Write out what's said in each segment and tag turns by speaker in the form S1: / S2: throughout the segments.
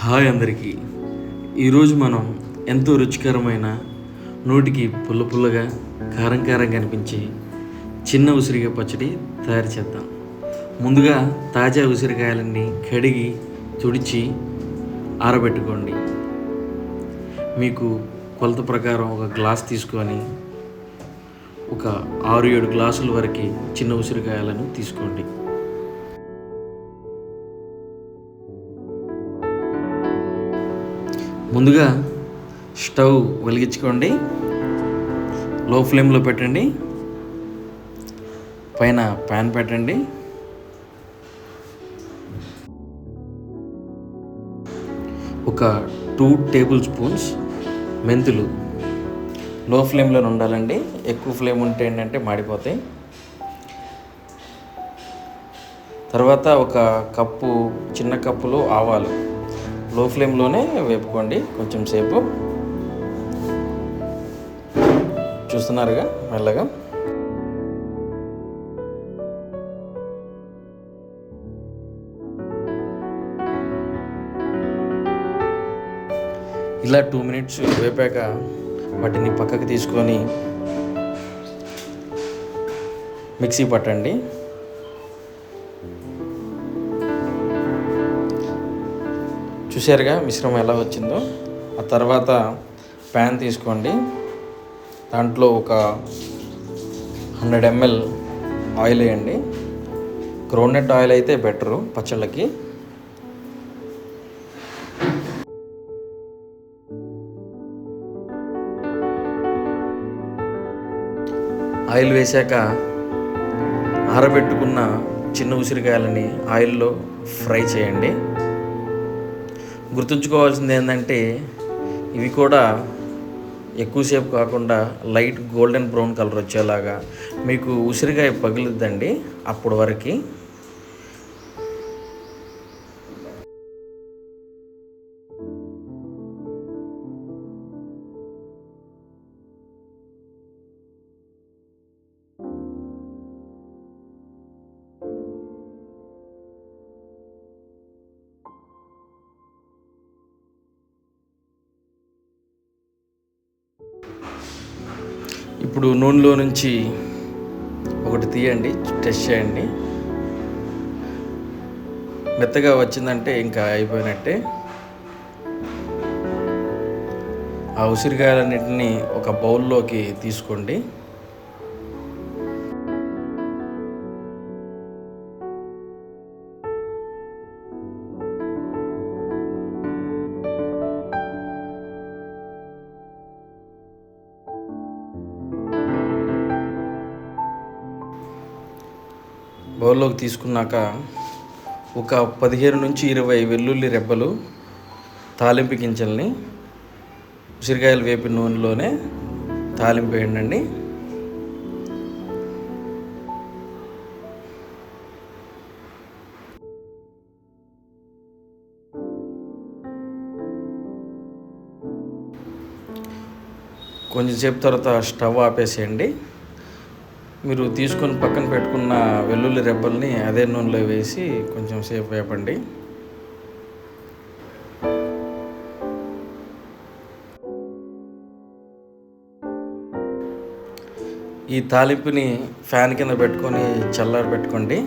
S1: Hi అందరికీ. ఈరోజు మనం ఎంతో రుచికరమైన నోటికి పుల్ల పుల్లగా కారం కారం కనిపించే చిన్న ఉసిరికాయ పచ్చడి తయారు చేద్దాం. ముందుగా తాజా ఉసిరికాయలన్నీ కడిగి తుడిచి ఆరబెట్టుకోండి. మీకు కొలత ప్రకారం ఒక గ్లాస్ తీసుకొని ఒక ఆరు ఏడు గ్లాసుల వరకు చిన్న ఉసిరికాయలను తీసుకోండి. ముందుగా స్టవ్ వెలిగించుకోండి. లో ఫ్లేమ్లో పెట్టండి. పైన ప్యాన్ పెట్టండి. ఒక టూ టేబుల్ స్పూన్స్ మెంతులు. లో ఫ్లేమ్లో ఉండాలండి. ఎక్కువ ఫ్లేమ్ ఉంటే ఏంటంటే మాడిపోతాయి. తర్వాత ఒక కప్పు చిన్న కప్పులో ఆవాలు. లో ఫ్లేమ్లోనే వేపుకోండి కొంచెం సేపు. చూస్తున్నారుగా మెల్లగా. ఇలా టూ మినిట్స్ వేపాక వాటిని పక్కకు తీసుకొని మిక్సీ పట్టండి. చూసారుగా మిశ్రమం ఎలా వచ్చిందో. ఆ తర్వాత ప్యాన్ తీసుకోండి. దాంట్లో ఒక హండ్రెడ్ ఎంఎల్ ఆయిల్ వేయండి. గ్రౌండ్నట్ ఆయిల్ అయితే బెటరు పచ్చళ్ళకి. ఆయిల్ వేశాక ఆరబెట్టుకున్న చిన్న ఉసిరికాయలని ఆయిల్లో ఫ్రై చేయండి. గుర్తుంచుకోవాల్సింది ఏంటంటే ఇవి కూడా ఎక్కువసేపు కాకుండా లైట్ గోల్డెన్ బ్రౌన్ కలర్ వచ్చేలాగా మీకు ఉసిరికాయ పగిలిద్దండి అప్పటి వరకు. ఇప్పుడు నూనెలో నుంచి ఒకటి తీయండి టెస్ట్ చేయండి. మెత్తగా వచ్చిందంటే ఇంకా అయిపోయినట్టే. ఆ ఉసిరికాయలన్నింటినీ ఒక బౌల్లోకి తీసుకోండి. గోల్లోకి తీసుకున్నాక ఒక పదిహేను నుంచి ఇరవై వెల్లుల్లి రెబ్బలు తాలింపు గింజల్ని ఉసిరికాయలు వేపి నూనెలోనే తాలింపు వేయండి కొంచెంసేపు తర్వాత స్టవ్ ఆపేసేయండి. మీరు తీసుకొని పక్కన పెట్టుకున్న వెల్లుల్లి రెబ్బల్ని అదే నూనెలో వేసి కొంచెం సేపు వేపండి. ఈ తాలింపుని ఫ్యాన్ కింద పెట్టుకొని చల్లారి పెట్టుకోండి.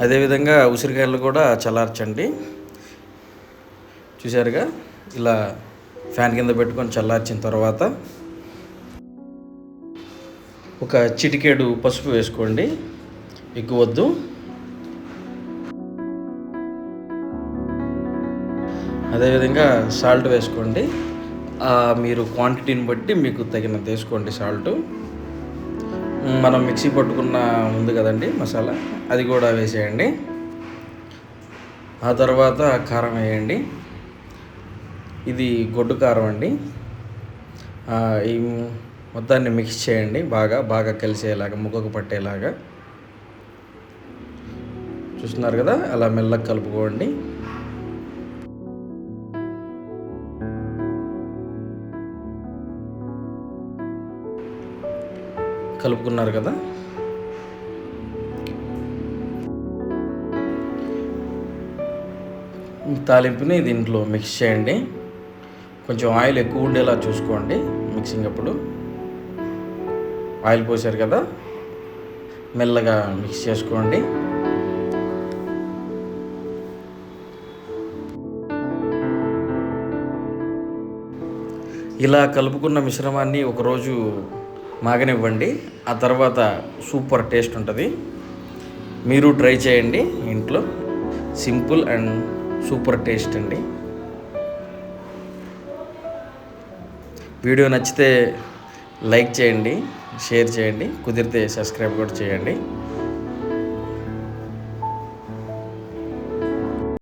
S1: అదేవిధంగా ఉసిరికాయలు కూడా చల్లార్చండి. చూసారుగా ఇలా ఫ్యాన్ కింద పెట్టుకొని చల్లార్చిన తర్వాత ఒక చిటికేడు పసుపు వేసుకోండి. ఎక్కువ వద్దు. అదేవిధంగా సాల్ట్ వేసుకోండి. మీరు క్వాంటిటీని బట్టి మీకు తగినంత వేసుకోండి సాల్ట్. మనం మిక్సీ పట్టుకున్న ఉంది కదండి మసాలా అది కూడా వేసేయండి. ఆ తర్వాత కారం వేయండి. ఇది గొడ్డు కారం అండి. మొత్తాన్ని మిక్స్ చేయండి. బాగా బాగా కలిసేలాగా ముక్కకు పట్టేలాగా. చూస్తున్నారు కదా? అలా మెల్లగా కలుపుకోండి. కలుపుకున్నారు కదా? తాలింపుని దీంట్లో మిక్స్ చేయండి. కొంచెం ఆయిల్ ఎక్కువ ఉండేలా చూసుకోండి. మిక్సింగ్ అప్పుడు. ఆయిల్ పోసారు కదా మెల్లగా మిక్స్ చేసుకోండి. ఇలా కలుపుకున్న మిశ్రమాన్ని ఒకరోజు మాగనివ్వండి ఆ తర్వాత సూపర్ టేస్ట్ ఉంటుంది. మీరు ట్రై చేయండి ఇంట్లో. సింపుల్ అండ్ సూపర్ టేస్ట్ అండి. వీడియో నచ్చితే లైక్ చేయండి షేర్ చేయండి కుదిరితే సబ్స్క్రైబ్ కూడా చేయండి.